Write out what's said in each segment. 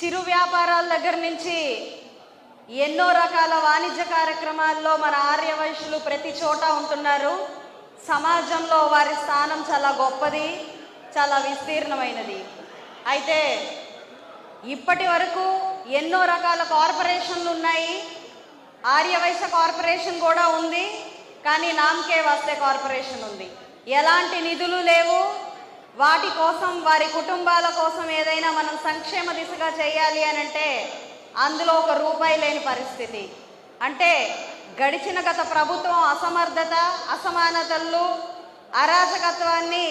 చిరు వ్యాపారాల దగ్గర నుంచి ఎన్నో రకాల వాణిజ్య కార్యక్రమాల్లో మన ఆర్యవైశ్యులు ప్రతి చోట ఉంటున్నారు. సమాజంలో వారి స్థానం చాలా గొప్పది చాలా విస్తీర్ణమైనది. అయితే ఇప్పటి వరకు ఎన్నో రకాల కార్పొరేషన్లు ఉన్నాయి. ఆర్యవైశ్య కార్పొరేషన్ కూడా ఉంది కానీ నామకే వస్తే కార్పొరేషన్ ఉంది. ఎలాంటి నిధులు లేవు. వాటి కోసం వారి కుటుంబాల కోసం ఏదైనా మనం సంక్షేమ దిశగా చేయాలి అని అంటే అందులో ఒక రూపాయి లేని పరిస్థితి. అంటే గడిచిన గత ప్రభుత్వం అసమర్థత అసమానతలు అరాచకత్వాన్ని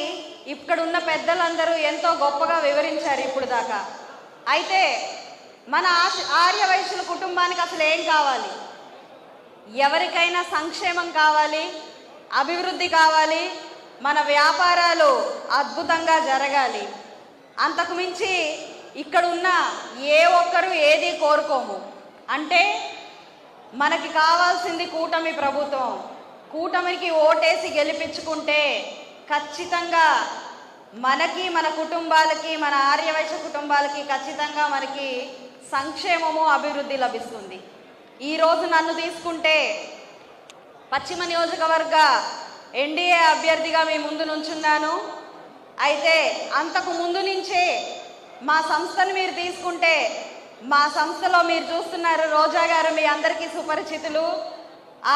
ఇక్కడున్న పెద్దలందరూ ఎంతో గొప్పగా వివరించారు ఇప్పుడు దాకా. అయితే మన ఆశ ఆర్యవైశ్యుల కుటుంబానికి అసలు ఏం కావాలి? ఎవరికైనా సంక్షేమం కావాలి అభివృద్ధి కావాలి మన వ్యాపారాలు అద్భుతంగా జరగాలి. అంతకుమించి ఇక్కడ ఇక్కడున్న ఏ ఒక్కరు ఏది కోరుకోము. అంటే మనకి కావాల్సింది కూటమి ప్రభుత్వం. కూటమికి ఓటేసి గెలిపించుకుంటే ఖచ్చితంగా మనకి మన కుటుంబాలకి మన ఆర్యవైశ్య కుటుంబాలకి ఖచ్చితంగా మనకి సంక్షేమము అభివృద్ధి లభిస్తుంది. ఈరోజు నన్ను తీసుకుంటే పశ్చిమ నియోజకవర్గ ఎన్డీఏ అభ్యర్థిగా మీ ముందు నుంచున్నాను. అయితే అంతకు ముందు నుంచే మా సంస్థను మీరు తీసుకుంటే మా సంస్థలో మీరు చూస్తున్నారు రోజా గారు మీ అందరికీ సుపరిచితులు.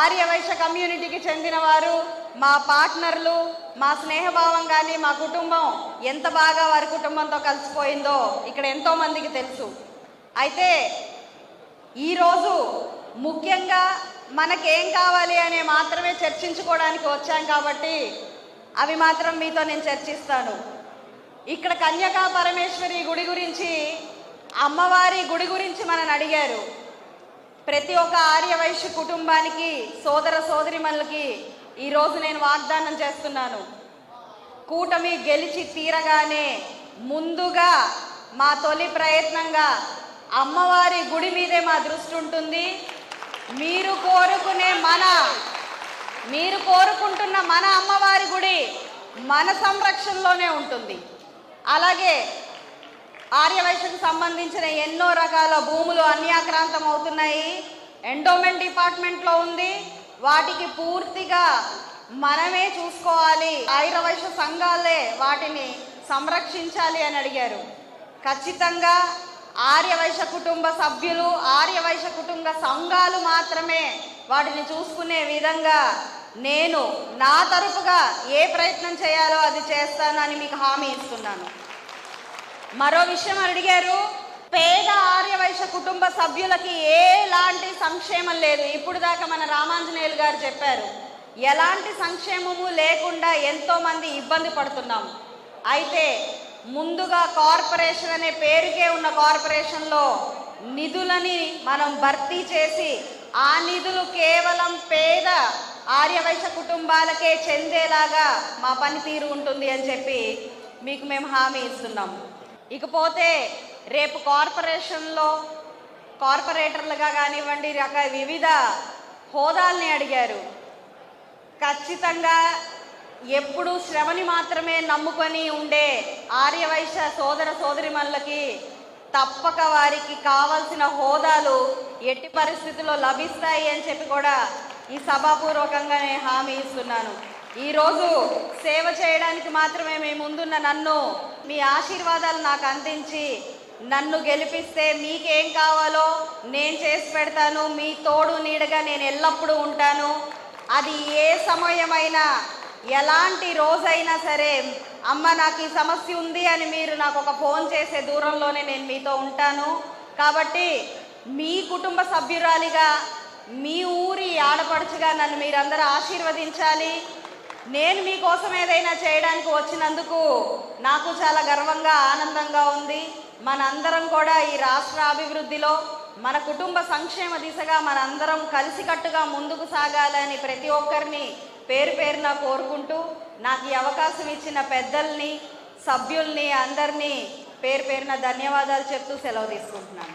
ఆర్యవైశ్య కమ్యూనిటీకి చెందినవారు మా పార్ట్నర్లు మా స్నేహభావం కానీ మా కుటుంబం ఎంత బాగా వారి కుటుంబంతో కలిసిపోయిందో ఇక్కడ ఎంతోమందికి తెలుసు. అయితే ఈరోజు ముఖ్యంగా మనకేం కావాలి అనే మాత్రమే చర్చించుకోవడానికి వచ్చాం కాబట్టి అవి మాత్రం మీతో నేను చర్చిస్తాను. ఇక్కడ కన్యకా పరమేశ్వరి గుడి గురించి అమ్మవారి గుడి గురించి మనని అడిగారు. ప్రతి ఒక్క ఆర్యవైశ్య కుటుంబానికి సోదర సోదరిమణులకి ఈరోజు నేను వాగ్దానం చేస్తున్నాను. కూటమి గెలిచి తీరగానే ముందుగా మా తొలి ప్రయత్నంగా అమ్మవారి గుడి మీదే మా దృష్టి ఉంటుంది. మీరు కోరుకునే మన మీరు కోరుకుంటున్న మన అమ్మవారి గుడి మన సంరక్షణలోనే ఉంటుంది. అలాగే ఆర్యవైశ్యకు సంబంధించిన ఎన్నో రకాల భూములు అన్యాక్రాంతం అవుతున్నాయి. ఎండోమెంట్ డిపార్ట్మెంట్లో ఉంది. వాటికి పూర్తిగా మనమే చూసుకోవాలి. ఆయుర్వైశ్య సంఘాలే వాటిని సంరక్షించాలి అని అడిగారు. ఖచ్చితంగా ఆర్యవైశ్య కుటుంబ సభ్యులు ఆర్యవైశ్య కుటుంబ సంఘాలు మాత్రమే వాటిని చూసుకునే విధంగా నేను నా తరపుగా ఏ ప్రయత్నం చేయాలో అది చేస్తానని మీకు హామీ ఇస్తున్నాను. మరో విషయం అడిగారు పేద ఆర్యవైశ్య కుటుంబ సభ్యులకి ఎలాంటి సంక్షేమం లేదు. ఇప్పుడు దాకా మన రామాంజనేయులు గారు చెప్పారు ఎలాంటి సంక్షేమము లేకుండా ఎంతోమంది ఇబ్బంది పడుతున్నాం అయితే ముందుగా కార్పొరేషన్ అనే పేరుకే ఉన్న కార్పొరేషన్లో నిధులని మనం భర్తీ చేసి ఆ నిధులు కేవలం పేద ఆర్యవైశ్య కుటుంబాలకే చెందేలాగా మా పనితీరు ఉంటుంది అని చెప్పి మీకు మేము హామీ ఇస్తున్నాం. ఇకపోతే రేపు కార్పొరేషన్లో కార్పొరేటర్లుగా కానివ్వండి రక వివిధ హోదాల్ని అడిగారు. ఖచ్చితంగా ఎప్పుడు శ్రమని మాత్రమే నమ్ముకొని ఉండే ఆర్యవైశ్య సోదర సోదరిమణులకి తప్పక వారికి కావలసిన హోదాలు ఎట్టి పరిస్థితుల్లో లభిస్తాయి అని చెప్పి కూడా ఈ సభాపూర్వకంగా నేను హామీ ఇస్తున్నాను. ఈరోజు సేవ చేయడానికి మాత్రమే మీ ముందున్న నన్ను మీ ఆశీర్వాదాలు నాకు అందించి నన్ను గెలిపిస్తే మీకేం కావాలో నేను చేసి పెడతాను. మీ తోడు నీడగా నేను ఎల్లప్పుడూ ఉంటాను. అది ఏ సమయమైనా ఎలాంటి రోజైనా సరే అమ్మ నాకు ఈ సమస్య ఉంది అని మీరు నాకు ఒక ఫోన్ చేసే దూరంలోనే నేను మీతో ఉంటాను. కాబట్టి మీ కుటుంబ సభ్యురాలిగా మీ ఊరి ఆడపడుచుగా నన్ను మీరందరూ ఆశీర్వదించాలి. నేను మీకోసం ఏదైనా చేయడానికి వచ్చినందుకు నాకు చాలా గర్వంగా ఆనందంగా ఉంది. మనందరం కూడా ఈ రాష్ట్ర అభివృద్ధిలో మన కుటుంబ సంక్షేమ దిశగా మనందరం కలిసికట్టుగా ముందుకు సాగాలని ప్రతి ఒక్కరిని పేరు పేరున కోరుకుంటూ నాకు ఈ అవకాశం ఇచ్చిన పెద్దల్ని సభ్యుల్ని అందరినీ పేరు పేరున ధన్యవాదాలు చెప్తూ సెలవు తీసుకుంటున్నాను.